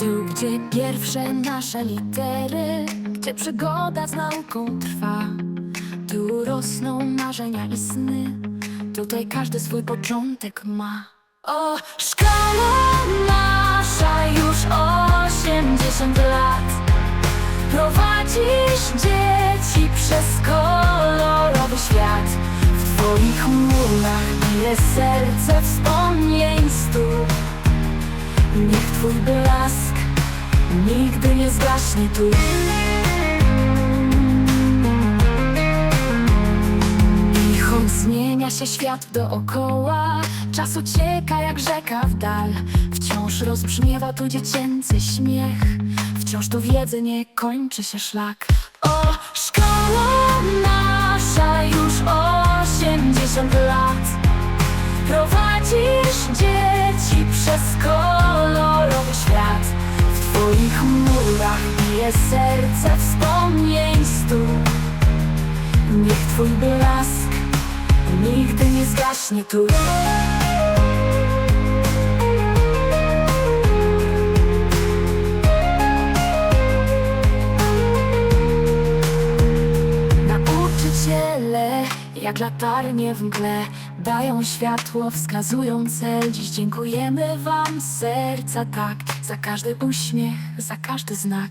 Gdzie pierwsze nasze litery Gdzie przygoda z nauką trwa. Tu rosną marzenia i sny Tutaj każdy swój początek ma. O, szkoła nasza już 80 lat. Prowadzisz dzieci przez kolorowy świat. W twoich murach bije serce wspomnień Niech twój blask nigdy nie zgaśnie tu. I choć zmienia się świat dookoła. Czas ucieka jak rzeka w dal. Wciąż rozbrzmiewa tu dziecięcy śmiech. Wciąż do wiedzy nie kończy się szlak bije serce wspomnień stu Niech twój blask nigdy nie zgaśnie tu. Nauczyciele, jak latarnie w mgle. Dają światło, wskazują cel. Dziś dziękujemy wam serca tak. Za każdy uśmiech, za każdy znak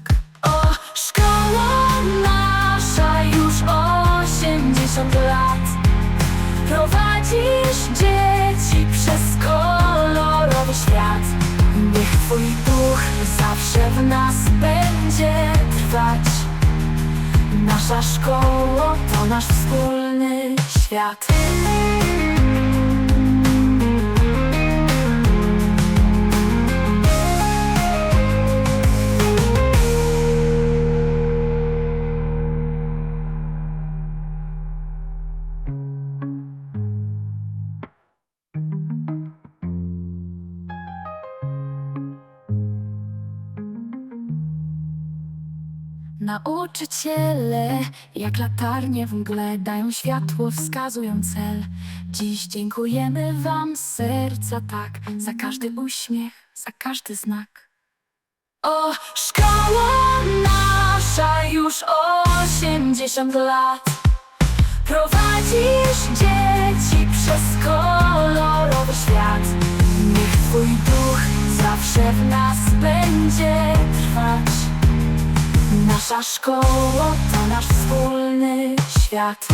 szkoła nasza już 80 lat. Prowadzisz dzieci przez kolorowy świat. Niech twój duch zawsze w nas będzie trwać. Nasza szkoła to nasz wspólny świat Nauczyciele, jak latarnie w mgle Dają światło, wskazują cel. Dziś dziękujemy wam serca tak Za każdy uśmiech, za każdy znak. O, szkoła nasza już 80 lat. Prowadzisz dzieci przez kolorowy świat. Niech twój duch zawsze w nas będzie Nasza szkoła to nasz wspólny świat